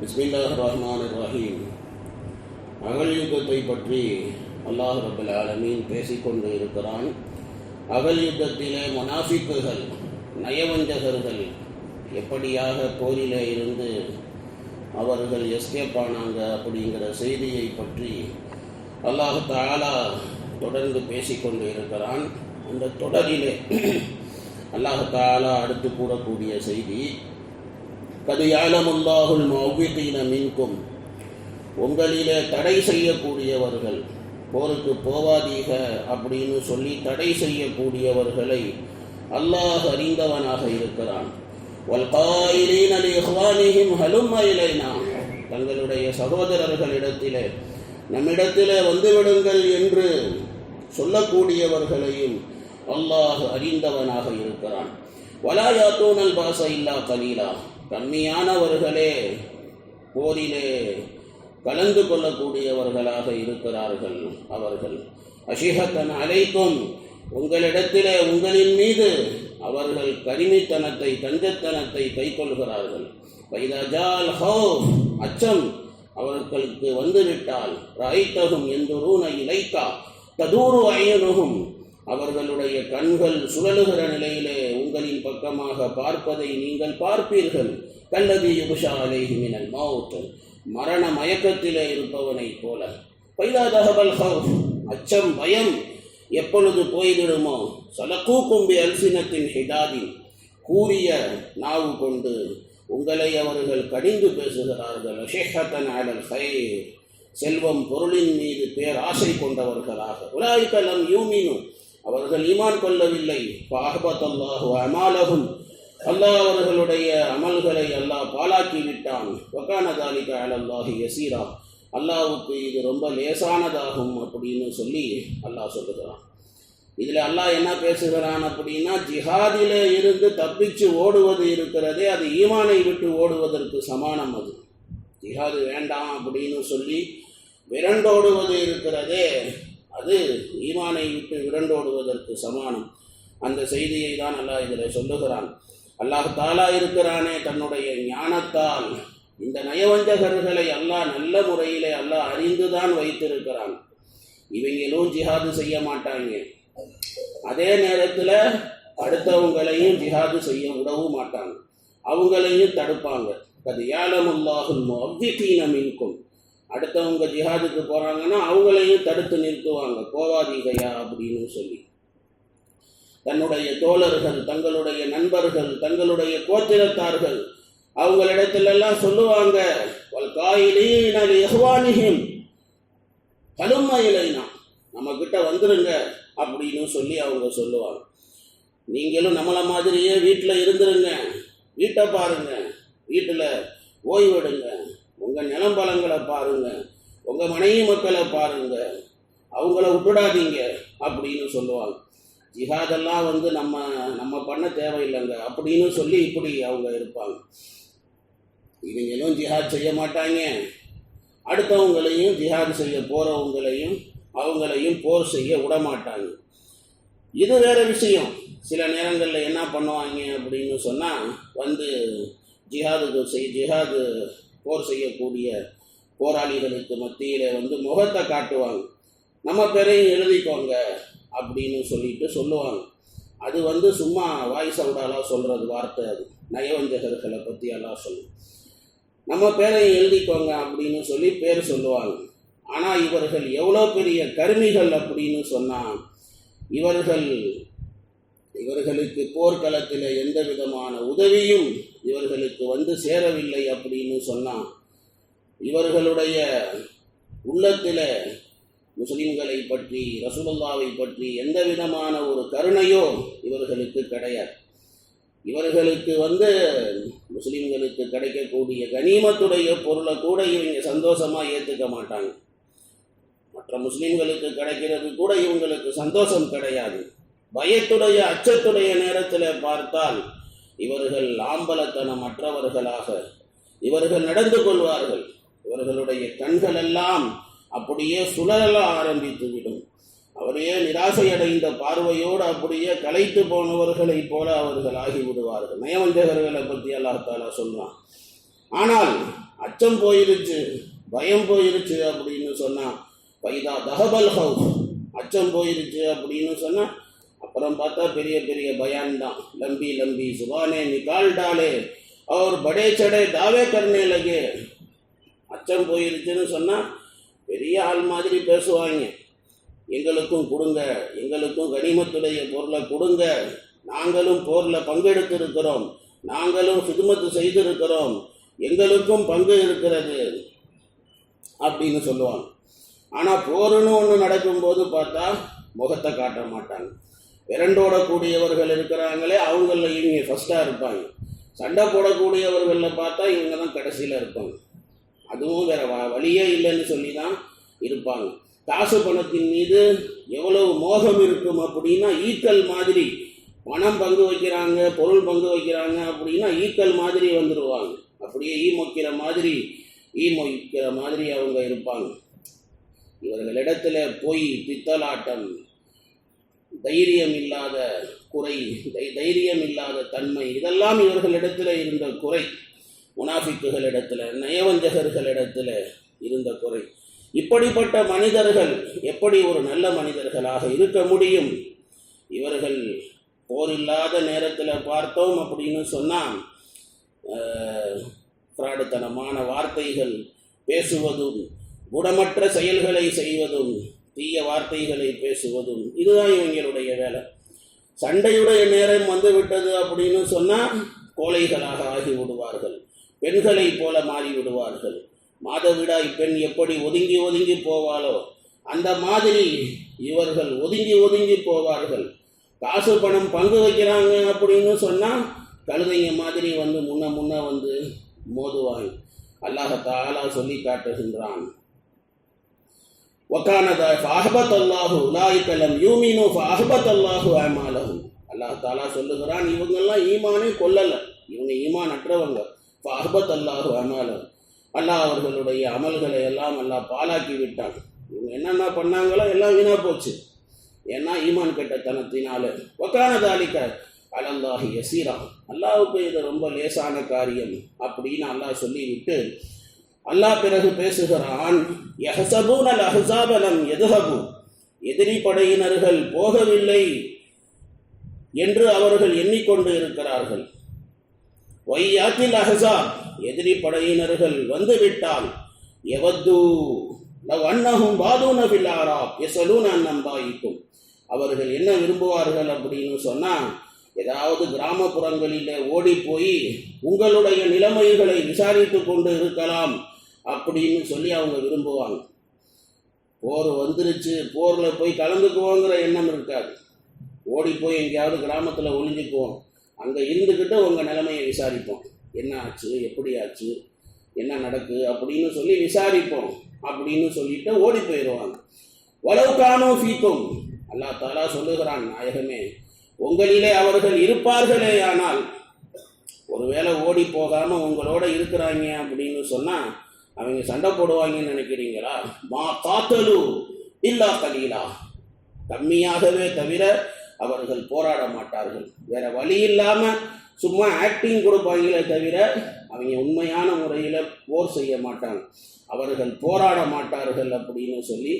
பிஸ்மில்லாஹ் ரஹ்மான் ரஹீம் அகல் யுத்தத்தை பற்றி அல்லாஹ் ரபுல் ஆலமீன் பேசிக்கொண்டு இருக்கிறான். அகல் யுத்தத்திலே முனாஃபிக்குகள் நயவஞ்சகர்கள் எப்படியாக போரிலே இருந்து அவர்கள் எஸ்கேப் ஆனாங்க அப்படிங்கிற செய்தியை பற்றி அல்லாஹ் தாலா தொடர்ந்து பேசிக்கொண்டு இருக்கிறான். அந்த தொடரிலே அல்லாஹ் தாலா அடுத்து கூறக்கூடிய செய்தி கது யாலமுல்லாஹுல் மௌவிகீன மின்கும் உங்களிலே தடை செய்யக்கூடியவர்கள் போருக்கு போவாதீக அப்படின்னு சொல்லி தடை செய்யக்கூடியவர்களை அல்லாஹ் அறிந்தவனாக இருக்கிறான். தங்களுடைய சகோதரர்களிடத்திலே நம்மிடத்திலே வந்துவிடுங்கள் என்று சொல்லக்கூடியவர்களையும் அல்லாஹ் அறிந்தவனாக இருக்கிறான். வலாயாத்தூனல் பாச இல்லா கலீலா கம்மியானவர்களே போரிலே கலந்து கொள்ளக்கூடியவர்களாக இருக்கிறார்கள் அவர்கள். அஷிஹத்தன் அழைக்கும் உங்களிடத்திலே உங்களின் மீது அவர்கள் கரிமித்தனத்தை கஞ்சத்தனத்தை கைக்கொள்கிறார்கள். வைதஜால் ஹோ அச்சம் அவர்களுக்கு வந்துவிட்டால் ரைத்தகும் எந்தொருன இலைக்கா ததூரு அயனுகும் அவர்களுடைய கண்கள் சுழலுகிற நிலையிலே உங்களின் பக்கமாக பார்ப்பதை நீங்கள் பார்ப்பீர்கள். கல்லதி யுகுஷா அலைஹி மினல் மவுத் மரண மயக்கத்திலே இருப்பவனைப் போல. பைதாதகபல் தகவல் அச்சம் பயம் எப்பொழுது போய்விடுமோ? சலக்கூ கும்பி அல்சினத்தின் ஹிடாதின் கூறிய நாவு கொண்டு உங்களை அவர்கள் கடிந்து பேசுகிறார்கள். ஷேஹத்தன் ஆடல் ஹைர் செல்வம் பொருளின் மீது பேர் ஆசை கொண்டவர்களாக உலாய்கலம் யூமினும் அவர்கள் ஈமான் கொள்ளவில்லை. பாகபத் அமாலகும் அல்லாஹ் அவர்களுடைய அமல்களை அல்லாஹ் பாலாக்கி விட்டான் ஒக்கானதாலிக அலல்லாஹி யசீரா. அல்லாவுக்கு இது ரொம்ப லேசானதாகும் அப்படின்னு சொல்லி அல்லாஹ் சொல்லுகிறான். இதில் அல்லாஹ் என்ன பேசுகிறான் அப்படின்னா ஜிஹாதில இருந்து தப்பிச்சு ஓடுவது இருக்கிறதே அது ஈமானை விட்டு ஓடுவதற்கு சமானம் அது. ஜிஹாது வேண்டாம் அப்படின்னு சொல்லி விரண்டோடுவது இருக்கிறதே அது ஈமானை விட்டு விரண்டோடுவதற்கு சமானம். அந்த செய்தியை தான் அல்லாஹ் இதில் சொல்லுகிறான். அல்லாஹ் தாலா இருக்கிறானே தன்னுடைய ஞானத்தால். இந்த நயவஞ்சகர்களை அல்லாஹ் நல்ல முறையிலே அல்லாஹ் அறிந்துதான் வைத்திருக்கிறான். இவங்களும் ஜிஹாது செய்ய மாட்டாங்க. அதே நேரத்தில் அடுத்தவங்களையும் ஜிஹாது செய்ய விடவும் மாட்டாங்க. அவங்களையும் தடுப்பாங்க. அது ஏலமுல்லாகும் அவ்விகீன இருக்கும் அடுத்தவங்க ஜிஹாதுக்கு போகிறாங்கன்னா அவங்களையும் தடுத்து நிறுத்துவாங்க. போவாதீகையா அப்படின்னு சொல்லி. தன்னுடைய தோழர்கள் தங்களுடைய நண்பர்கள் தங்களுடைய கோத்திரத்தார்கள் அவங்களிடத்திலெல்லாம் சொல்லுவாங்க எஹ்வானிஹிம் கலும்ம இலைனா நம்ம கிட்ட வந்துருங்க அப்படின்னு சொல்லி அவங்க சொல்லுவாங்க. நீங்களும் நம்மளை மாதிரியே வீட்டில் இருந்துருங்க. வீட்டை பாருங்க. வீட்டில் ஓய்வெடுங்க. உங்கள் நிலம்பலங்களை பாருங்க. உங்கள் மனைவி மக்களை பாருங்க. அவங்கள விட்டுடாதீங்க அப்படின்னு சொல்லுவாங்க. ஜிஹாதெல்லாம் வந்து நம்ம நம்ம பண்ண தேவையில்லைங்க. அப்படின்னு சொல்லி இப்படி அவங்க இருப்பாங்க. இவங்களும் ஜிஹாத் செய்ய மாட்டாங்க. அடுத்தவங்களையும் ஜிஹாத் செய்ய போகிறவங்களையும் அவங்களையும் போர் செய்ய விட மாட்டாங்க. இது வேறு விஷயம். சில நேரங்களில் என்ன பண்ணுவாங்க அப்படின்னு சொன்னால் வந்து ஜிஹாதுக்கு செய் ஜிஹாது போர் செய்யக்கூடிய போராளிகளுக்கு மத்தியில் வந்து முகத்தை காட்டுவாங்க. நம்ம பேரையும் எழுதிக்கோங்க அப்படின்னு சொல்லிட்டு சொல்லுவாங்க. அது வந்து சும்மா வாய்ஸ் அவுடாலாம் சொல்கிறது வார்த்தை அது. நயவஞ்சகர்களை பற்றி எல்லாம் சொல்லும் நம்ம பேரையும் எழுதிக்கோங்க அப்படின்னு சொல்லி பேர் சொல்லுவாங்க. ஆனால் இவர்கள் எவ்வளோ பெரிய கருமிகள் அப்படின்னு சொன்னால் இவர்கள் இவர்களுக்கு போர்க்களத்தில் எந்த விதமான உதவியும் இவர்களுக்கு வந்து சேரவில்லை அப்படின்னு சொன்னால் இவர்களுடைய உள்ளத்தில் முஸ்லிம்களை பற்றி ரசூலுல்லாவை பற்றி எந்த விதமான ஒரு கருணையோ இவர்களுக்கு கிடையாது. இவர்களுக்கு வந்து முஸ்லிம்களுக்கு கிடைக்கக்கூடிய கனிமத்துடைய பொருளை கூட இவங்க சந்தோஷமாக ஏற்றுக்க மாட்டாங்க. மற்ற முஸ்லிம்களுக்கு கிடைக்கிறது கூட இவங்களுக்கு சந்தோஷம் கிடையாது. பயத்துடைய அச்சத்துடைய நேரத்தில் பார்த்தால் இவர்கள் ஆம்பலத்தனம் மற்றவர்களாக இவர்கள் நடந்து கொள்வார்கள். இவர்களுடைய கண்கள் எல்லாம் அப்படியே சுழல ஆரம்பித்து விடும். அவரையே நிராசையடைந்த பார்வையோடு அப்படியே களைத்து போனவர்களைப் போல அவர்கள் ஆகிவிடுவார்கள். நயவஞ்சகர்களை பற்றி அல்லாஹ் தாலா சொல்றான். ஆனால் அச்சம் போயிருச்சு பயம் போயிருச்சு அப்படின்னு சொன்னா பைதா தகபல் ஹவுஸ் அச்சம் போயிருச்சு அப்படின்னு சொன்னா அப்புறம் பார்த்தா பெரிய பெரிய பயான் தான் லம்பி லம்பி சுபானே நிகால் டாலே. அவர் படே சடே தாவே கர்னே லகே. அச்சம் போயிருச்சுன்னு சொன்னால் பெரிய ஆள் மாதிரி பேசுவாங்க. எங்களுக்கும் கொடுங்க எங்களுக்கும் கனிமத்துடைய பொருளை கொடுங்க. நாங்களும் போரில் பங்கெடுத்திருக்கிறோம். நாங்களும் சுதுமத்து செய்திருக்கிறோம். எங்களுக்கும் பங்கு இருக்கிறது அப்படின்னு சொல்லுவாங்க. ஆனால் போருன்னு ஒன்று நடக்கும்போது பார்த்தா முகத்தை காட்ட மாட்டாங்க. விரண்டோட கூடியவர்கள் இருக்கிறாங்களே அவங்களில் இவங்க ஃபஸ்ட்டாக இருப்பாங்க. சண்டை போடக்கூடியவர்களில் பார்த்தா இவங்க தான் கடைசியில் இருப்பாங்க. அதுவும் வேற வ வழியே இல்லைன்னு சொல்லி தான் இருப்பாங்க. காசு பணத்தின் மீது எவ்வளவு மோகம் இருக்கும் அப்படின்னா ஈக்கல் மாதிரி பணம் பங்கு வைக்கிறாங்க பொருள் பங்கு வைக்கிறாங்க அப்படின்னா ஈக்கல் மாதிரி வந்துடுவாங்க அப்படியே ஈ மொக்கிற மாதிரி ஈ மொய்க்கிற மாதிரி அவங்க இருப்பாங்க. இவர்களிடத்துல போய் பித்தலாட்டம் தைரியம் இல்லாத குறை தை- தைரியம் இல்லாத தன்மை. இதெல்லாம் இவர்களிடத்தில் இருந்த குறை. முனாஃபிக்குகளிடத்தில் நயவஞ்சகர்களிடத்தில் இருந்த குறை. இப்படிப்பட்ட மனிதர்கள் எப்படி ஒரு நல்ல மனிதர்களாக இருக்க முடியும்? இவர்கள் போர் இல்லாத நேரத்தில் பார்த்தோம் அப்படின்னு சொன்னால் பிராடுத்தனமான வார்த்தைகள் பேசுவதும் குணமற்ற செயல்களை செய்வதும் தீய வார்த்தைகளை பேசுவதும் இதுதான் இவங்களுடைய வேலை. சண்டையுடைய நேரம் வந்து விட்டது அப்படின்னு சொன்னால் கோழைகளாக ஆகி விடுவார்கள் பெண்களைப் போல மாறி விடுவார்கள் மாதவிடாய் பெண் எப்படி ஒதுங்கி ஒதுங்கி போவாளோ அந்த மாதிரி இவர்கள் ஒதுங்கி ஒதுங்கி போவார்கள். காசு பணம் பங்கு வைக்கிறாங்க அப்படின்னு சொன்னால் கழுதைங்க மாதிரி வந்து முன்ன முன்ன வந்து மோதுவாங்க அல்லாஹ் தாலா சொல்லி காட்டுகின்றான். ஒக்கானதா அஹபத் அல்லாஹு லாயிக்கலம் யூமினோ அஹபத் அல்லாஹு அமாலஹு அல்லாஹ் தாலா சொல்லுகிறான் இவங்கெல்லாம் ஈமானே கொல்லலை. இவங்க ஈமான் அற்றவங்க. அஹபத் அல்லாஹு அமாலஹு அல்லாஹ் அவர்களுடைய அமல்களை எல்லாம் நல்லா பாலாக்கி விட்டாங்க இவங்க என்னென்ன பண்ணாங்களோ எல்லாம் வீணா போச்சு. ஏன்னா ஈமான் கெட்டத்தனத்தினால ஒக்கானதாலிக்க அலந்தாஹி யசீரா அல்லாஹுக்கு இது ரொம்ப லேசான காரியம். அப்படின்னு அல்லாஹ் சொல்லிவிட்டு அல்லாஹ் பிறகு பேசுகிறான் யஹசபூனல் அஹ்ஸாபலம் எதுஹபு எதிரி படையினர்கள் போகவில்லை என்று அவர்கள் எண்ணிக்கொண்டு இருக்கிறார்கள். ஒய்யாத்தில் அஹ்ஸாப் எதிரி படையினர்கள் வந்துவிட்டால் எவத்து லவ் அன்னஹும் பாதூன ஃபில் ஆராப். யஸலூன அன் அவர்கள் என்ன விரும்புவார்கள் அப்படின்னு சொன்னா ஏதாவது கிராமப்புறங்களில் ஓடி போய் உங்களுடைய நிலைமைகளை விசாரித்து கொண்டு இருக்கலாம் அப்படின்னு சொல்லி அவங்க விரும்புவாங்க. போர் வந்துருச்சு போரில் போய் கலந்துக்குவோங்கிற எண்ணம் இருக்காது. ஓடி போய் எங்கேயாவது கிராமத்தில் ஒளிஞ்சுக்குவோம். அங்கே இருந்துக்கிட்டு உங்கள் நிலைமையை விசாரிப்போம். என்ன ஆச்சு எப்படி ஆச்சு என்ன நடக்கு அப்படின்னு சொல்லி விசாரிப்போம் அப்படின்னு சொல்லிட்டு ஓடி போயிடுவாங்க வளவுக்கானோ ஃபீக்கும் அல்லா தாலா சொல்லுகிறான் நாயகமே உங்களிலே அவர்கள் இருப்பார்களே ஆனால் ஒருவேளை ஓடி போகாமல் உங்களோட இருக்கிறாங்க அப்படின்னு சொன்னால் அவங்க சண்டை போடுவாங்கன்னு நினைக்கிறீங்களா? மா காத்தலு இல்லா கலீலா. கம்மியாகவே தவிர அவர்கள் போராட மாட்டார்கள். வேற வழி இல்லாமல் சும்மா ஆக்டிங் கொடுப்பாங்களே தவிர அவங்க உண்மையான முறையில் போர் செய்ய மாட்டாங்க. அவர்கள் போராட மாட்டார்கள் அப்படின்னு சொல்லி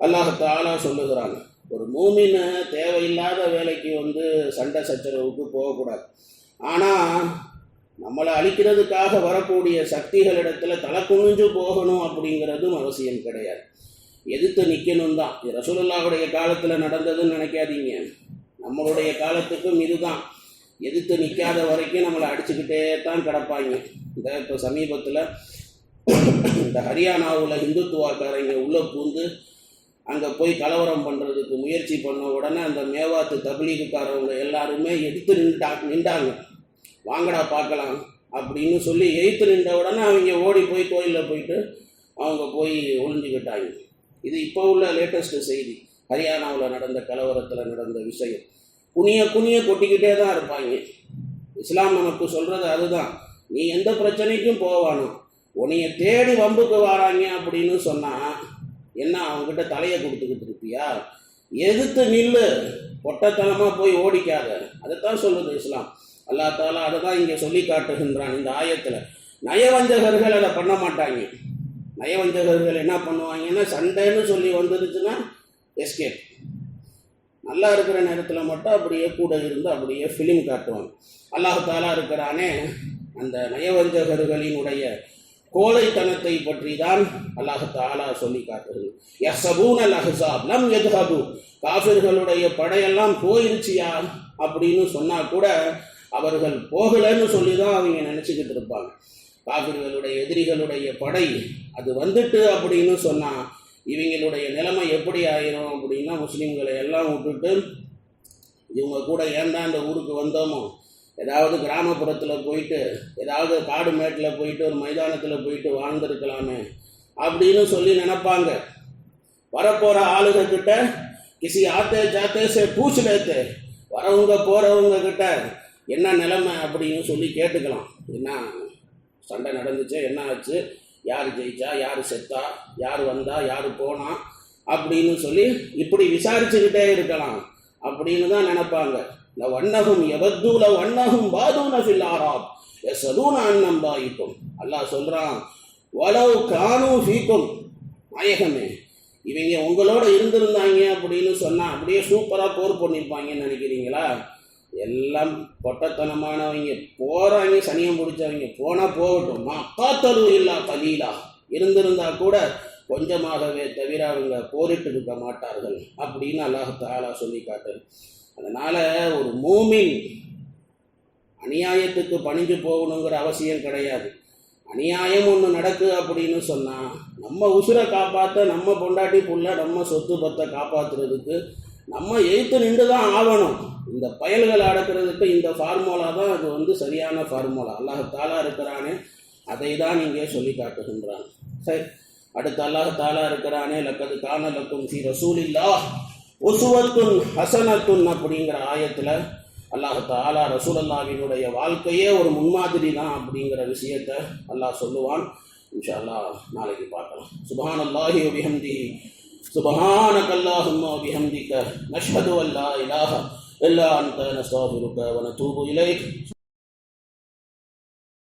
அல்லாஹ் தாலா சொல்லுகிறாங்க ஒரு மூமின் தேவையில்லாத வேலைக்கு வந்து சண்டை சச்சரவுக்கு போகக்கூடாது. ஆனால் நம்மளை அழிக்கிறதுக்காக வரக்கூடிய சக்திகளிடத்தில் தலை குனிஞ்சு போகணும் அப்படிங்கிறதும் அவசியம் கிடையாது. எதிர்த்து நிற்கணும் தான். ரசூலுல்லாவுடைய காலத்தில் நடந்ததுன்னு நினைக்காதீங்க. நம்மளுடைய காலத்துக்கும் இதுதான். எதிர்த்து நிற்காத வரைக்கும் நம்மளை அடிச்சுக்கிட்டே தான் கிடப்பாங்க. இந்த இப்போ சமீபத்தில் இந்த ஹரியானாவில் இந்துத்துவாக்காரங்க உள்ளே பூந்து அங்கே போய் கலவரம் பண்ணுறதுக்கு முயற்சி பண்ண உடனே அந்த மேவாத்து தபிலீகுக்காரவங்க எல்லாருமே எடுத்து நின்றா நின்றாங்க. வாங்கடா பார்க்கலாம் அப்படின்னு சொல்லி எய்த்து நின்ற உடனே அவங்க ஓடி போய் கோயிலில் போயிட்டு அவங்க போய் ஒளிஞ்சுக்கிட்டாங்க இது இப்போ உள்ள லேட்டஸ்ட் செய்தி. ஹரியானாவில் நடந்த கலவரத்தில் நடந்த விஷயம். குனிய குனிய கொட்டிக்கிட்டே தான் இருப்பாங்க. இஸ்லாம் நமக்கு சொல்கிறது அதுதான். நீ எந்த பிரச்சனைக்கும் போவானோ உன்னைய தேடி வம்புக்கு வராங்க அப்படின்னு சொன்னால் என்ன அவங்ககிட்ட தலையை கொடுத்துக்கிட்டு இருப்பியா? எதிர்த்து நில்லு. பொட்டத்தனமாக போய் ஓடிக்காத. அதைத்தான் சொல்லுது இஸ்லாம். அல்லா தாலா அதை தான் இங்கே சொல்லி காட்டுகின்றான் இந்த ஆயத்தில். நயவஞ்சகர்கள் அதை பண்ண மாட்டாங்க. நயவஞ்சகர்கள் என்ன பண்ணுவாங்கன்னா சண்டைன்னு சொல்லி வந்துருச்சுன்னா எஸ்கேப் நல்லா இருக்கிற நேரத்தில் மட்டும் அப்படியே கூட இருந்து அப்படியே ஃபிலிம் காட்டுவாங்க. அல்லாஹாலா இருக்கிறானே அந்த நயவஞ்சகர்களினுடைய கோழைத்தனத்தை பற்றி தான் அல்லாஹாலா சொல்லி காட்டுகிறது. யசபூன் காஃபிர்களுடைய படையெல்லாம் போயிருச்சியா அப்படின்னு சொன்னா கூட அவர்கள் போகலைன்னு சொல்லி தான் அவங்க நினச்சிக்கிட்டு இருப்பாங்க. காபிர்களுடைய எதிரிகளுடைய படை அது வந்துட்டு அப்படின்னு சொன்னா இவங்களுடைய நிலைமை எப்படி ஆயிரும் அப்படின்னா முஸ்லீம்களை எல்லாம் விட்டுட்டு இவங்க கூட ஏன்டா இந்த ஊருக்கு வந்தோமோ? ஏதாவது கிராமப்புறத்தில் போயிட்டு ஏதாவது காடு மேட்டில் போயிட்டு ஒரு மைதானத்தில் போயிட்டு வாழ்ந்துருக்கலாமே அப்படின்னு சொல்லி நினைப்பாங்க. வரப்போகிற ஆளுகிட்ட கிசி ஆத்தே ஜாத்தே சே பூச்சு வரவங்க போகிறவங்க கிட்ட என்ன நிலைமை? அப்படின்னு சொல்லி கேட்டுக்கலாம். என்ன சண்டை நடந்துச்சு என்ன ஆச்சு? யார் ஜெயிச்சா யார் செத்தா யார் வந்தா யார் போனா அப்படின்னு சொல்லி இப்படி விசாரிச்சுக்கிட்டே இருக்கலாம் அப்படின்னு தான் நினைப்பாங்க. ல வண்ணகும் எவத்தூல வண்ணகும் பாதூன ஃபில் ஆராப் எசதூன அன்னம் பாயிக்கும் அல்லாஹ் சொல்றான் வலவு கானு ஃபீக்கும் நாயகமே இவங்க உங்களோட இருந்திருந்தாங்க அப்படின்னு சொன்னால் அப்படியே சூப்பராக போர் பண்ணியிருப்பாங்கன்னு நினைக்கிறீங்களா? எல்லாம் பொட்டத்தனமானவங்க போகிறாங்க சனியம் பிடிச்சவங்க போனால் போகட்டும். காத்தரு இல்லா கலீலா. இருந்திருந்தா கூட கொஞ்சமாகவே தவிர அவங்க போரிட்டு இருக்க மாட்டார்கள் அப்படின்னு அல்லாஹாலா சொல்லி காட்டுது அதனால் ஒரு மூமின் அநியாயத்துக்கு பணிஞ்சு போகணுங்கிற அவசியம் கிடையாது. அநியாயம் ஒன்று நடக்கு அப்படின்னு சொன்னால் நம்ம உசுரை காப்பாற்ற நம்ம பொண்டாட்டி புள்ள நம்ம சொத்து பத்தை காப்பாற்றுறதுக்கு நம்ம எழுத்து நின்று தான் ஆகணும். இந்த பயல்கள் அடக்கிறதுக்கு இந்த ஃபார்முலா தான் அது வந்து சரியான ஃபார்முலா அல்லாஹத்தாலா இருக்கிறானே அதை தான் இங்கே சொல்லி காட்டுகின்றான். சரி அடுத்து அல்லாஹத்தாலா இருக்கிறானே லக்கது காண லக்கும் சி ரசூலில்லா உசுவத்துன் ஹசனத்துன் அப்படிங்கிற ஆயத்தில் அல்லாஹ் தாலா ரசூலல்லாவினுடைய வாழ்க்கையே ஒரு முன்மாதிரி தான் அப்படிங்கிற விஷயத்த அல்லாஹ் சொல்லுவான் இன்ஷா அல்லாஹ் நாளைக்கு பார்க்கலாம் சுபஹான் அல்லாஹி வபிஹம்தி سبحانك اللهم وبحمدك نشهد ان لا اله الا انت نستغفرك ونتوب اليك